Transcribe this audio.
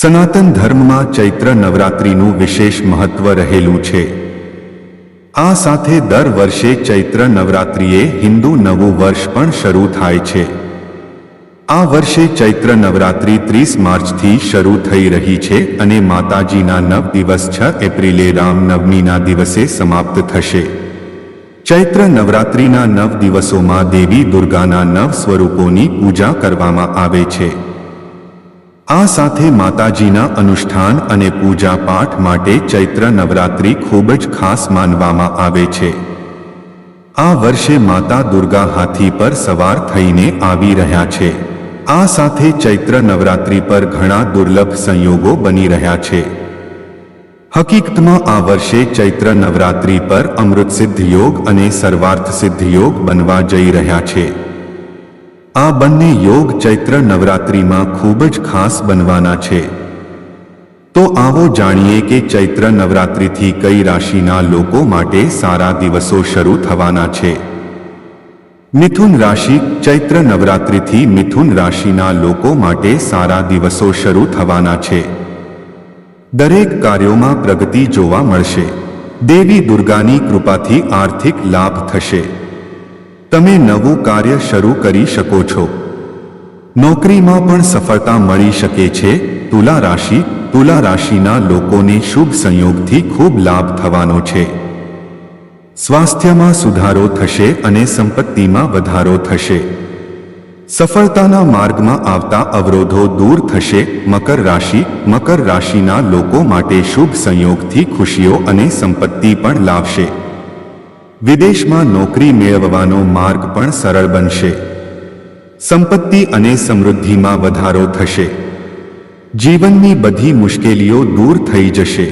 સનાતન ધર્મમાં ચૈત્ર નવરાત્રિનું વિશેષ મહત્વ રહેલું છે. આ સાથે દર વર્ષે ચૈત્ર નવરાત્રિએ હિન્દુ નવું વર્ષ પણ શરૂ થાય છે. આ વર્ષે ચૈત્ર નવરાત્રિ ત્રીસ માર્ચથી શરૂ થઈ રહી છે અને માતાજીના નવ દિવસ છ એપ્રિલે રામનવમીના દિવસે સમાપ્ત થશે. ચૈત્ર નવરાત્રિના નવ દિવસોમાં દેવી દુર્ગાના નવ સ્વરૂપોની પૂજા કરવામાં આવે છે. આ સાથે માતાજીના અનુષ્ઠાન અને પૂજા પાઠ માટે ચૈત્ર નવરાત્રિ ખૂબ જ ખાસ માનવામાં આવે છે. આ વર્ષે માતા દુર્ગા હાથી પર સવાર થઈને આવી રહ્યા છે. આ સાથે ચૈત્ર નવરાત્રિ પર ઘણા દુર્લભ સંયોગો બની રહ્યા છે. હકીકતમાં આ વર્ષે ચૈત્ર નવરાત્રિ પર અમૃત સિદ્ધ યોગ અને સર્વાર્થ સિદ્ધ યોગ બનવા જઈ રહ્યા છે. આ બંને યોગ ચૈત્ર નવરાત્રિમાં ખૂબ જ ખાસ બનવાના છે. તો આવો જાણીએ કે ચૈત્ર નવરાત્રિથી કઈ રાશિના લોકો માટે સારા દિવસો શરૂ થવાના છે. મિથુન રાશિ ચૈત્ર નવરાત્રિથી મિથુન રાશિના લોકો માટે સારા દિવસો શરૂ થવાના છે. દરેક કાર્યોમાં પ્રગતિ જોવા મળશે. દેવી દુર્ગાની કૃપાથી આર્થિક લાભ થશે. તમે નવું કાર્ય શરૂ કરી શકો છો. નોકરીમાં પણ સફળતા મળી શકે છે. તુલા રાશિ, તુલા રાશિના લોકોને શુભ સંયોગથી ખૂબ લાભ થવાનો છે. સ્વાસ્થ્યમાં સુધારો થશે અને સંપત્તિમાં વધારો થશે. સફળતાના માર્ગમાં આવતા અવરોધો દૂર થશે. મકર રાશિ, મકર રાશિના લોકો માટે શુભ સંયોગથી ખુશીઓ અને સંપત્તિ પણ લાવશે. વિદેશમાં નોકરી મેળવવાનો માર્ગ પણ સરળ બનશે. સંપત્તિ અને સમૃદ્ધિમાં વધારો થશે. જીવનની બધી મુશ્કેલીઓ દૂર થઈ જશે.